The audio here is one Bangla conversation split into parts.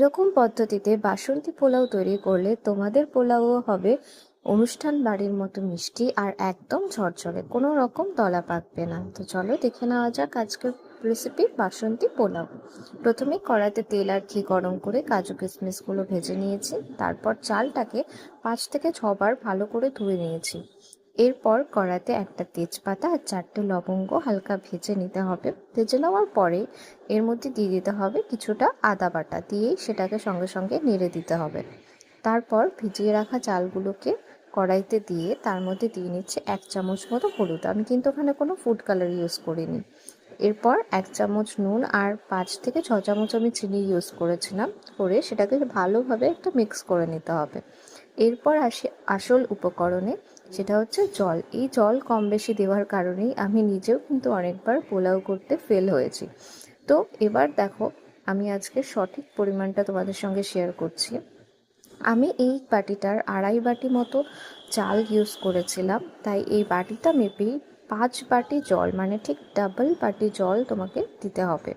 এরকম পদ্ধতিতে বাসন্তী পোলাও তৈরি করলে তোমাদের পোলাও হবে। অনুষ্ঠান বাড়ির মতো মিষ্টি আর একদম ঝরঝরে, কোনো রকম তলা পাকবে না। তো চলো দেখে নেওয়া যাক আজকের রেসিপি বাসন্তী পোলাও। প্রথমে কড়াইতে তেল আর ঘি গরম করে কাজু কিশমিশগুলো ভেজে নিয়েছি। তারপর চালটাকে পাঁচ থেকে ছবার ভালো করে ধুয়ে নিয়েছি। এরপর কড়াইতে একটা তেজপাতা আর চারটে লবঙ্গ হালকা ভেজে নিতে হবে। ভেজে নেওয়ার পরে এর মধ্যে দিয়ে দিতে হবে কিছুটা আদা বাটা, দিয়েই সেটাকে সঙ্গে সঙ্গে নেড়ে দিতে হবে। তারপর ভিজিয়ে রাখা চালগুলোকে কড়াইতে দিয়ে তার মধ্যে দিয়ে নিচ্ছে এক চামচ মতো হলুদ। আমি কিন্তু ওখানে কোনো ফুড কালার ইউজ করিনি। এরপর এক চামচ নুন আর পাঁচ থেকে ছ চামচ আমি চিনি ইউজ করেছিলাম। করে সেটাকে ভালোভাবে একটা মিক্স করে নিতে হবে। এরপর আসে আসল উপকরণে, সেটা হচ্ছে জল। এই জল কম বেশি দেওয়ার কারণেই আমি নিজেও কিন্তু অনেকবার পোলাও করতে ফেল হয়েছি। তো এবার দেখো, আমি আজকে সঠিক পরিমাণটা তোমাদের সঙ্গে শেয়ার করছি। আমি এই বাটিটার আড়াই বাটি মতো চাল ইউজ করেছিলাম। তাই এই বাটিটা মেপেই পাঁচ বাটি জল মানে ঠিক ডাবল বাটি জল তোমাকে দিতে হবে।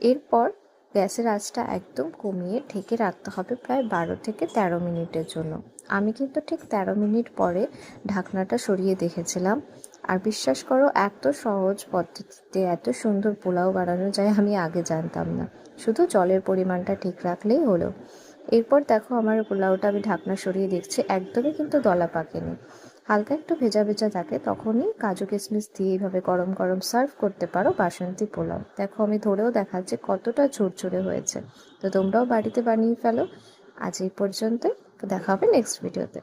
এরপর গ্যাসের আঁচটা একদম কমিয়ে ঢেকে রাখতে হবে প্রায় বারো থেকে তেরো মিনিটের জন্য। আমি কিন্তু ঠিক তেরো মিনিট পরে ঢাকনাটা সরিয়ে দেখেছিলাম। আর বিশ্বাস করো, এত সহজ পদ্ধতিতে, এত সুন্দর পোলাও বানানো যায় আমি আগে জানতাম না। শুধু জলের পরিমাণটা ঠিক রাখলেই হলো। এরপর দেখো আমার পোলাওটা আমি ঢাকনা সরিয়ে দেখছি, একদমই কিন্তু দলা পাকেনি। হালকা একটু ভেজা ভেজা থাকে, তখনই কাজু কিশমিশ দিয়ে এইভাবে গরম গরম সার্ভ করতে পারো বাসন্তী পোলাও। দেখো, আমি ধরেও দেখাচ্ছি কতটা ঝুরঝুরে হয়েছে। তো তোমরাও বাড়িতে বানিয়ে ফেলো। আজ এই পর্যন্ত দেখা হবে নেক্সট ভিডিওতে